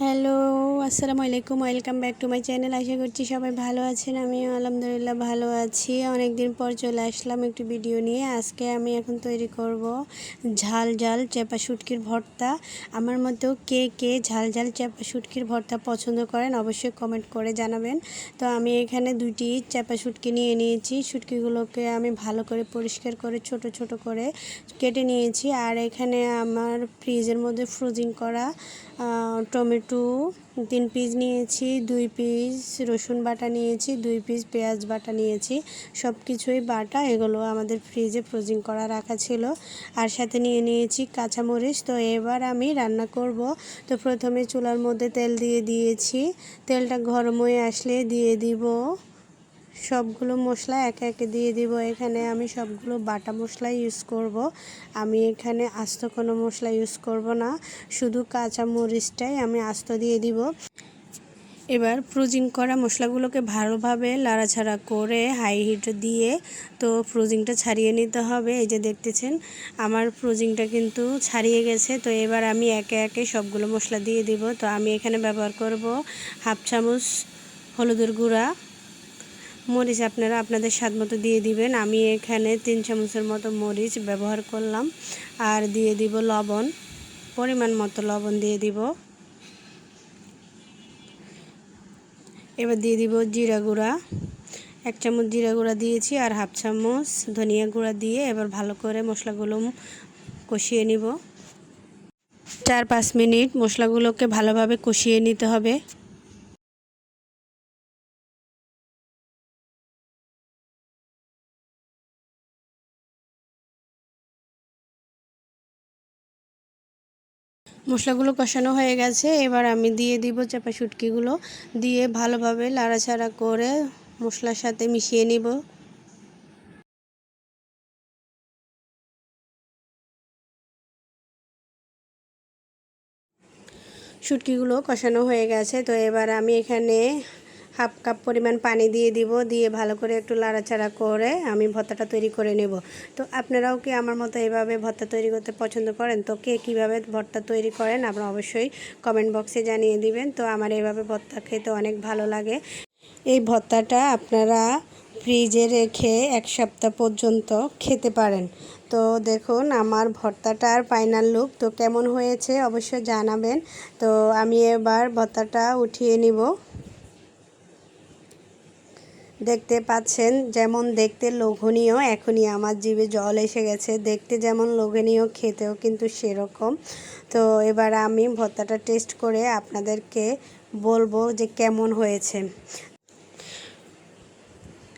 Hello, আসসালামু আলাইকুম, welcome back to my channel. আশা করছি সবাই ভালো আছেন, আমিও আলহামদুলিল্লাহ ভালো আছি। অনেক দিন পর চলে আসলাম একটু ভিডিও নিয়ে। আজকে আমি এখন তৈরি করব ঝাল ঝাল চেপা শুটকির ভর্তা। আমার মধ্যেও কে কে ঝাল ঝাল চেপা শুটকির ভর্তা পছন্দ করেন অবশ্যই কমেন্ট করে জানাবেন। তো আমি এখানে দুটি চেপা শুটকি নিয়ে নিয়েছি। শুটকিগুলোকে আমি ভালো করে পরিষ্কার করে, ছোট ছোট করে কেটে নিয়েছি। আর এখানে আমার ফ্রিজের মধ্যে ফ্রোজিং করা টমেটো, তিন পিস নিয়েছি, দুই পিস রসুন বাটা নিয়েছি, দুই পিস পেঁয়াজ বাটা নিয়েছি সব কিছুই বাটা, এগুলো আমাদের ফ্রিজে ফ্রোজিং করা রাখা ছিল। আর সাথে নিয়ে নিয়েছি কাঁচামরিচ, তো এবার আমি রান্না করব। তো প্রথমে চুলার মধ্যে তেল দিয়ে দিয়েছি। তেলটা গরম হয়ে আসলে দিয়ে দিব। সবগুলো মশলা একে একে দিয়ে দিব। এখানে আমি সবগুলো বাটা মশলা ইউজ করব। আমি এখানে আস্ত কোনো মশলা ইউজ করব না। শুধু কাঁচা মরিচটাই আমি আস্ত দিয়ে দিব। এবার ফ্রোজিং করা মশলাগুলোকে ভালোভাবে লাড়াছাড়া করে হাই হিট দিয়ে তো ফ্রোজিংটা ছাড়িয়ে নিতে হবে। এই যে দেখতেছেন, আমার ফ্রোজিংটা কিন্তু ছাড়িয়ে গেছে। তো এবার আমি একে একে সবগুলো মশলা দিয়ে দিব। তো আমি এখানে ব্যবহার করব হাফ চামচ হলুদের গুঁড়া মরিচ আপনারা আপনাদের স্বাদ মতো দিয়ে দিবেন। আমি এখানে তিন চামচের মতো মরিচ ব্যবহার করলাম। আর দিয়ে দিব লবণ, পরিমাণ মতো লবণ দিয়ে দিব। এবার দিয়ে দিব জিরা গুঁড়া। এক চামচ জিরা গুঁড়া দিয়েছি আর হাফ চামচ ধনিয়া গুঁড়া দিয়ে এবার ভালো করে মশলাগুলো কষিয়ে নিব। চার পাঁচ মিনিট মশলাগুলোকে ভালোভাবে কষিয়ে নিতে হবে। মশলাগুলো কষানো হয়ে গেছে। এবার আমি দিয়ে দিব চাপা শুটকিগুলো। দিয়ে ভালোভাবে লাড়াছাড়া করে মশলার সাথে মিশিয়ে নিব। শুটকিগুলো কষানো হয়ে গেছে। তো এবার আমি এখানে হাফ কাপ পরিমাণ পানি দিয়ে দিব, দিয়ে ভালো করে একটু লাড়াচাড়া করে আমি ভর্তাটা তৈরি করে নেব। তো আপনারাও কি আমার মতো এভাবে ভর্তা তৈরি করতে পছন্দ করেন? তো কে কীভাবে ভর্তা তৈরি করেন আপনারা অবশ্যই কমেন্ট বক্সে জানিয়ে দিবেন। তো আমার এইভাবে ভর্তা খেতে অনেক ভালো লাগে। এই ভর্তাটা আপনারা ফ্রিজে রেখে এক সপ্তাহ পর্যন্ত খেতে পারেন। তো দেখুন, আমার ভর্তাটার ফাইনাল লুক তো কেমন হয়েছে অবশ্যই জানাবেন। তো আমি এবার ভর্তাটা উঠিয়ে নিব। দেখতে পাচ্ছেন, যেমন দেখতে লোভনীয়, এখনই আমার জিভে জল এসে গেছে। দেখতে যেমন লোভনীয়, খেতেও কিন্তু সেরকম। তো এবার আমি ভর্তাটা টেস্ট করে আপনাদেরকে বলব যে কেমন হয়েছে।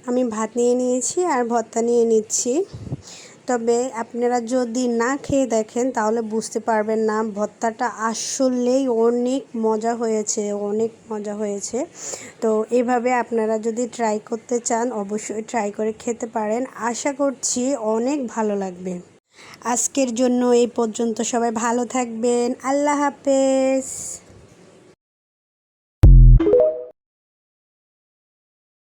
আমি ভাত নিয়ে নিয়েছি আর ভর্তা নিয়ে নিচ্ছি। তবে আপনারা যদি না খেয়ে দেখেন, তাহলে বুঝতে পারবেন না। ভর্তাটা আসলেই অনেক মজা হয়েছে, অনেক মজা হয়েছে। তো এভাবে আপনারা যদি ট্রাই করতে চান, অবশ্যই ট্রাই করে খেতে পারেন। আশা করছি অনেক ভালো লাগবে। আজকের জন্য এই পর্যন্ত সবাই ভালো থাকবেন। আল্লাহ হাফেজ।